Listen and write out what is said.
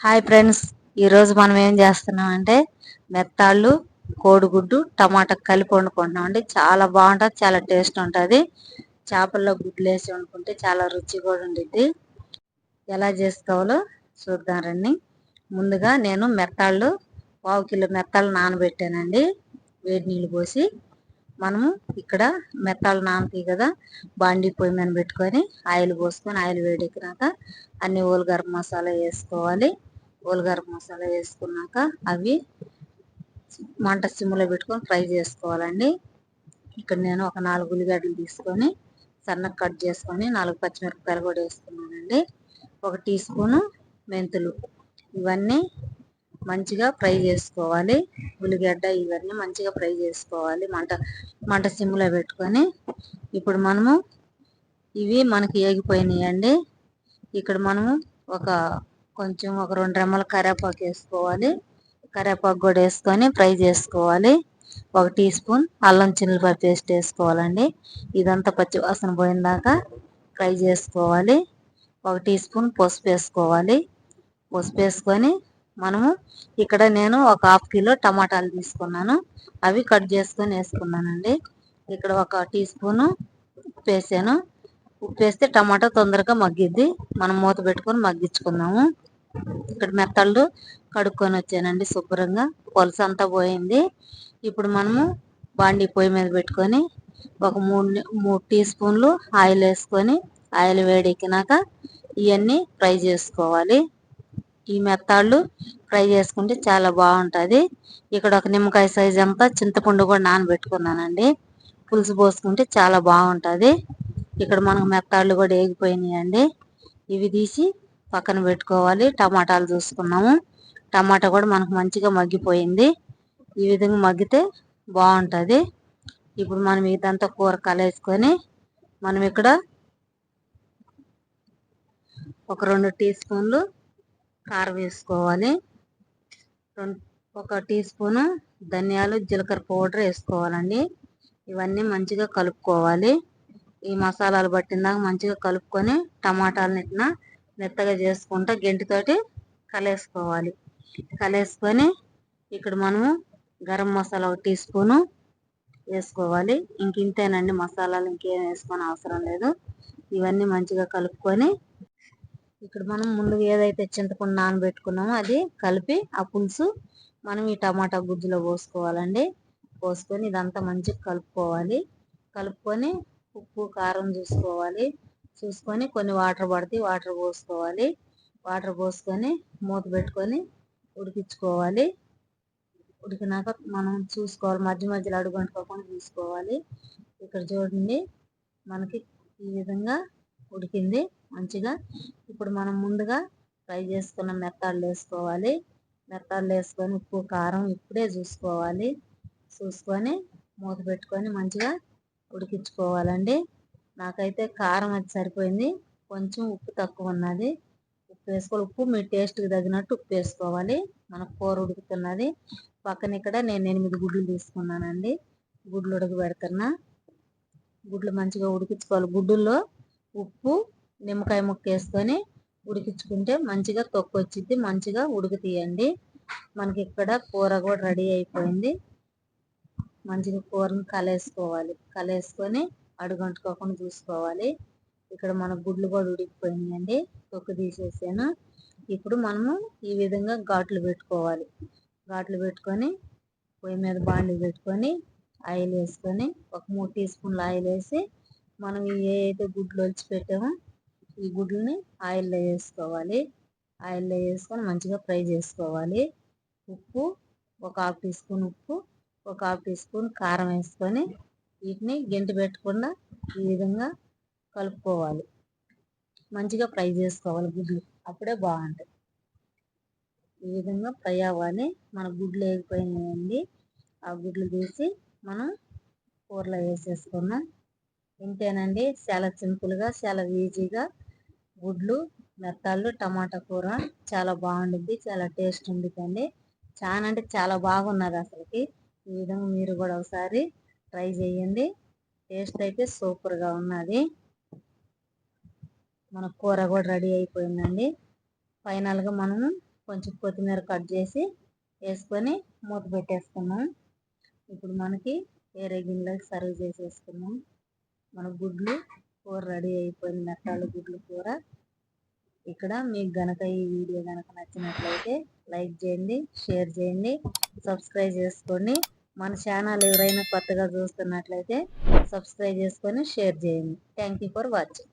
Hi friends ఈరోజు మనం ఏం చేస్తున్నాం అంటే మెత్తాళ్ళు కోడిగుడ్డు టమాటా కలిపి వండుకుంటున్నాం అండి. చాలా బాగుంటుంది చాలా టేస్ట్ ఉంటుంది. చేపల్లో గుడ్లు వేసి వండుకుంటే చాలా రుచి కూడా ఉండిద్ది. ఎలా చేసుకోవాలో చూద్దాం రండి. ముందుగా నేను మెత్తాళ్ళు పావు కిలో మెత్తాలు నానబెట్టానండి. వేడి నీళ్ళు పోసి మనము ఇక్కడ మెత్తాలు నానతాయి కదా బాండి పొయ్యి మీద పెట్టుకొని ఆయిల్ పోసుకొని ఆయిల్ వేడెక్కినాక అన్ని గరం మసాలా వేసుకోవాలి. గరం మసాలా వేసుకున్నాక అవి మంట సిమ్లో పెట్టుకొని ఫ్రై చేసుకోవాలండి. ఇక్కడ నేను ఒక నాలుగు ఉల్లిగడ్డలు తీసుకొని సన్నగా కట్ చేసుకొని నాలుగు పచ్చిమిరపకాయలు కూడా వేసుకున్నానండి. ఒక టీ స్పూను మెంతులు ఇవన్నీ మంచిగా ఫ్రై చేసుకోవాలి. ఉల్లిగడ్డ ఇవన్నీ మంచిగా ఫ్రై చేసుకోవాలి. మంట మంట సిమ్లో పెట్టుకొని ఇప్పుడు మనము ఇవి మనకి ఏగిపోయినాయండి. ఇక్కడ మనము ఒక కొంచెం ఒక రెండు రెమ్మల కరివేపాకు వేసుకోవాలి. కరివేపాకు కూడా వేసుకొని ఫ్రై చేసుకోవాలి. ఒక టీ స్పూన్ అల్లం చిల్లిపాయ పేస్ట్ వేసుకోవాలండి. ఇదంతా పచ్చి వాసన పోయిందాక ఫ్రై చేసుకోవాలి. ఒక టీ స్పూన్ పసుపు వేసుకోవాలి. పసుపు వేసుకొని మనము ఇక్కడ నేను ఒక హాఫ్ కిలో టమాటాలు తీసుకున్నాను. అవి కట్ చేసుకొని వేసుకున్నానండి. ఇక్కడ ఒక టీ స్పూను ఉప్పు వేసాను. ఉప్పు వేస్తే టమాటా తొందరగా మగ్గిద్ది. మనం మూత పెట్టుకొని మగ్గించుకుందాము. ఇక్కడ మెత్తళ్ళు కడుక్కొని వచ్చానండి శుభ్రంగా. పులస అంతా పోయింది. ఇప్పుడు మనము బాండి పొయ్యి మీద పెట్టుకొని ఒక మూడు మూడు టీ స్పూన్లు ఆయిల్ వేసుకొని ఆయిల్ వేడెక్కినాక ఇవన్నీ ఫ్రై చేసుకోవాలి. ఈ మెత్తాళ్ళు ఫ్రై చేసుకుంటే చాలా బాగుంటుంది. ఇక్కడ ఒక నిమ్మకాయ సైజ్ అంతా చింతపండు కూడా నానబెట్టుకున్నానండి. పులుసు పోసుకుంటే చాలా బాగుంటుంది. ఇక్కడ మనకు మెత్తాళ్ళు కూడా వేగిపోయినాయండి ఇవి తీసి పక్కన పెట్టుకోవాలి. టమాటాలు చూసుకున్నాము. టమాటా కూడా మనకు మంచిగా మగ్గిపోయింది. ఈ విధంగా మగ్గితే బాగుంటుంది. ఇప్పుడు మనం ఇదంతా కూర కలేసుకొని మనం ఇక్కడ ఒక రెండు టీ స్పూన్లు కారం వేసుకోవాలి. ఒక టీ స్పూను ధనియాలు జీలకర్ర పౌడర్ వేసుకోవాలండి. ఇవన్నీ మంచిగా కలుపుకోవాలి. ఈ మసాలాలు పట్టిందాక మంచిగా కలుపుకొని టమాటాలు ఇట్లా మెత్తగా చేసుకుంటా గెంటితోటి కలేసుకోవాలి. కలేసుకొని ఇక్కడ మనము గరం మసాలా ఒక టీ స్పూను వేసుకోవాలి. ఇంక ఇంతేనండి మసాలాలు ఇంకేం వేసుకొని అవసరం లేదు. ఇవన్నీ మంచిగా కలుపుకొని ఇక్కడ మనం ముందు ఏదైతే చింతపండు నానబెట్టుకున్నామో అది కలిపి ఆ పులుసు మనం ఈ టమాటా గుజ్జులో పోసుకోవాలండి. పోసుకొని ఇదంతా మంచిగా కలుపుకోవాలి. కలుపుకొని ఉప్పు కారం చూసుకోవాలి. చూసుకొని కొన్ని వాటర్ పడితే వాటర్ పోసుకోవాలి. వాటర్ పోసుకొని మూత పెట్టుకొని ఉడికించుకోవాలి. ఉడికినాక మనం చూసుకోవాలి. మధ్య మధ్యలో అడుగంటుకోకుండా చూసుకోవాలి ఇక్కడ చూడండి మనకి ఈ విధంగా ఉడికింది మంచిగా. ఇప్పుడు మనం ముందుగా ఫ్రై చేసుకున్న మెత్తాళ్ళు వేసుకోవాలి. మెత్తాళ్ళు వేసుకొని ఉప్పు కారం ఇప్పుడే చూసుకోవాలి. చూసుకొని మూత పెట్టుకొని మంచిగా ఉడికించుకోవాలండి. నాకైతే కారం అది సరిపోయింది. కొంచెం ఉప్పు తక్కువ ఉన్నది. ఉప్పు వేసుకోవాలి. ఉప్పు మీ టేస్ట్కి తగినట్టు ఉప్పు వేసుకోవాలి. మన కూర ఉడుకుతున్నది. పక్కన ఇక్కడ నేను ఎనిమిది గుడ్లు తీసుకున్నానండి. గుడ్లు ఉడకబెడుతున్నా. గుడ్లు మంచిగా ఉడికించుకోవాలి. గుడ్డుల్లో ఉప్పు నిమ్మకాయ ముక్క వేసుకొని ఉడికించుకుంటే మంచిగా తొక్కు వచ్చింది మంచిగా ఉడికితీయండి. మనకి ఇక్కడ కూర కూడా రెడీ అయిపోయింది. మంచిగా కూరని కలేసుకోవాలి. కలేసుకొని అడుగంటుకోకుండా చూసుకోవాలి. ఇక్కడ మన గుడ్లు కూడా ఉడికిపోయినాయండి. తొక్కు తీసేసాను. ఇప్పుడు మనము ఈ విధంగా ఘాట్లు పెట్టుకోవాలి. ఘాట్లు పెట్టుకొని పొయ్యి మీద బాండి పెట్టుకొని ఆయిల్ వేసుకొని ఒక మూడు టీ స్పూన్లు ఆయిల్ వేసి మనం ఏ అయితే గుడ్లు ఒలిచి పెట్టామో ఈ గుడ్లని ఆయిల్లో వేసుకోవాలి. ఆయిల్లో వేసుకొని మంచిగా ఫ్రై చేసుకోవాలి. ఉప్పు ఒక హాఫ్ టీ స్పూన్ ఉప్పు ఒక హాఫ్ టీ స్పూన్ కారం వేసుకొని వీటిని గెంటి పెట్టకుండా ఈ విధంగా కలుపుకోవాలి. మంచిగా ఫ్రై చేసుకోవాలి గుడ్లు. అప్పుడే బాగుంటాయి. ఈ విధంగా ఫ్రై అవ్వాలి. మన గుడ్లు వేగిపోయినాయండి ఆ గుడ్లు తీసి మనం కూరలో వేసేసుకున్నాం ఇంతేనండి. చాలా సింపుల్గా చాలా ఈజీగా గుడ్లు మెత్తాళ్ళు టమాటా కూర చాలా బాగుంటుంది చాలా టేస్ట్ ఉండిద్దండి. చాలా అంటే చాలా బాగున్నది అసలుకి. ఈ విధంగా మీరు కూడా ఒకసారి ట్రై చేయండి. టేస్ట్ అయితే సూపర్గా ఉన్నది. మన కూర కూడా రెడీ అయిపోయిందండి. ఫైనల్గా మనము కొంచెం కొత్తిమీర కట్ చేసి వేసుకొని మూత పెట్టేసుకున్నాం ఇప్పుడు మనకి వేరే గిన్నెలోకి సర్వ్ చేసేసుకున్నాం మన గుడ్లు కూర రెడీ అయిపోయింది. మెట్టాలు గుడ్లు కూర. ఇక్కడ మీకు గనక ఈ వీడియో గనక నచ్చినట్లయితే లైక్ చేయండి షేర్ చేయండి సబ్స్క్రైబ్ చేసుకోండి. మన ఛానల్ ఎవరైనా కొత్తగా చూస్తున్నట్లయితే సబ్స్క్రైబ్ చేసుకొని షేర్ చేయండి. Thank you for watching